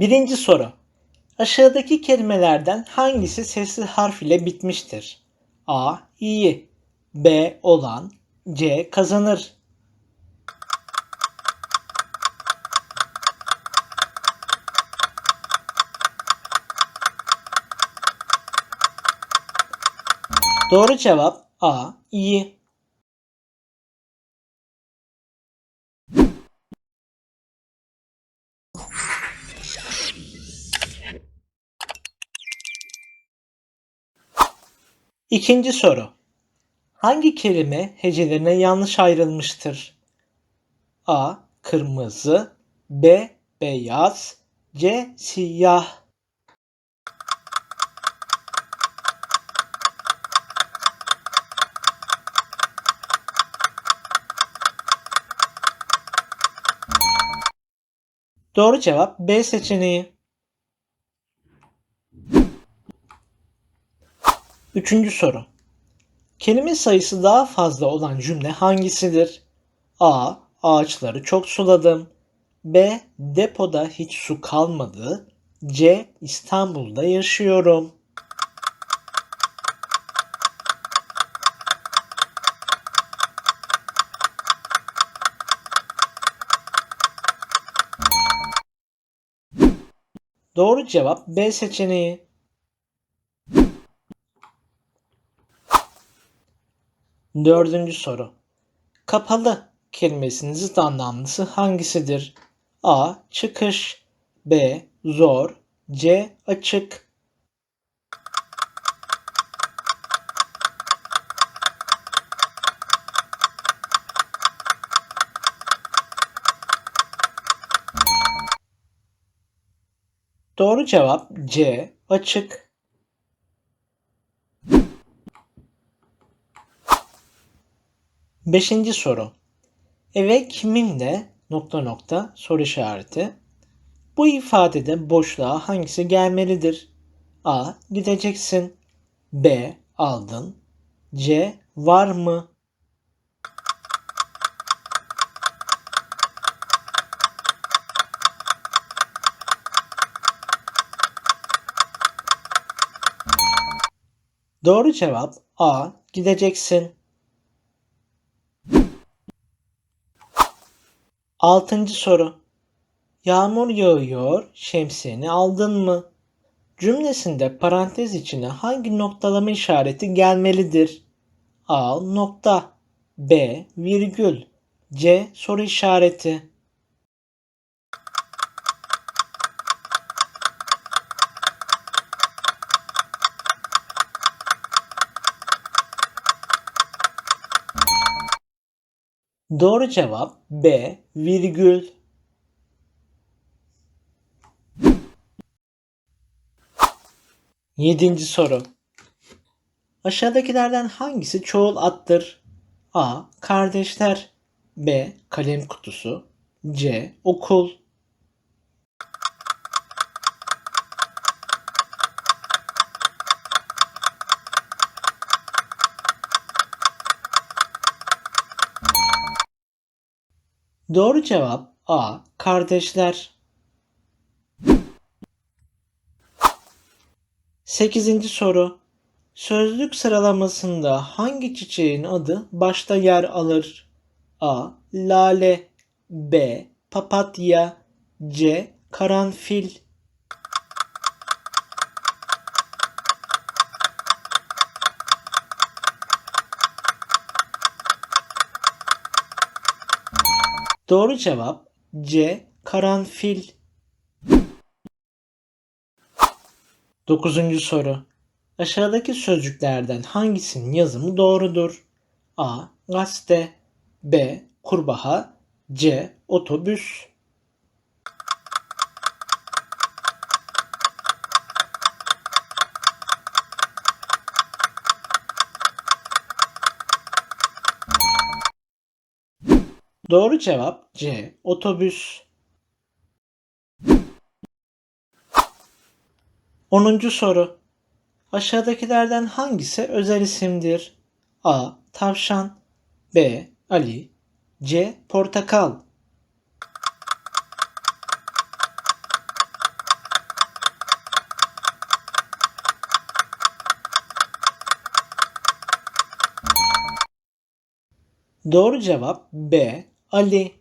Birinci soru. Aşağıdaki kelimelerden hangisi sesli harf ile bitmiştir? A. İyi B. Olan C. Kazanır Doğru cevap A. İyi. İkinci soru. Hangi kelime hecelerine yanlış ayrılmıştır? A. Kırmızı B. Beyaz C. Siyah Doğru cevap B seçeneği. Üçüncü soru. Kelime sayısı daha fazla olan cümle hangisidir? A. Ağaçları çok suladım. B. Depoda hiç su kalmadı. C. İstanbul'da yaşıyorum. Doğru cevap B seçeneği. Dördüncü soru. Kapalı kelimesinin zıt anlamlısı hangisidir? A. Çıkış B. Zor C. Açık Doğru cevap C. Açık. Beşinci soru. Eve kiminle nokta nokta soru işareti. Bu ifadede boşluğa hangisi gelmelidir? A. Gideceksin. B. Aldın. C. Var mı? Doğru cevap A. Gideceksin. Altıncı soru. Yağmur yağıyor, şemsiyeni aldın mı? Cümlesinde parantez içine hangi noktalama işareti gelmelidir? A. Nokta B. Virgül C. Soru işareti Doğru cevap B. Virgül. Yedinci soru. Aşağıdakilerden hangisi çoğul attır? A. Kardeşler B. Kalem kutusu C. Okul Doğru cevap A. Kardeşler. Sekizinci soru. Sözlük sıralamasında hangi çiçeğin adı başta yer alır? A. Lale B. Papatya C. Karanfil Doğru cevap C. Karanfil. Dokuzuncu soru. Aşağıdaki sözcüklerden hangisinin yazımı doğrudur? A. Gazete B. Kurbağa C. Otobüs Doğru cevap C. Otobüs. 10. soru. Aşağıdakilerden hangisi özel isimdir? A. Tavşan B. Ali C. Portakal Doğru cevap B. Ali.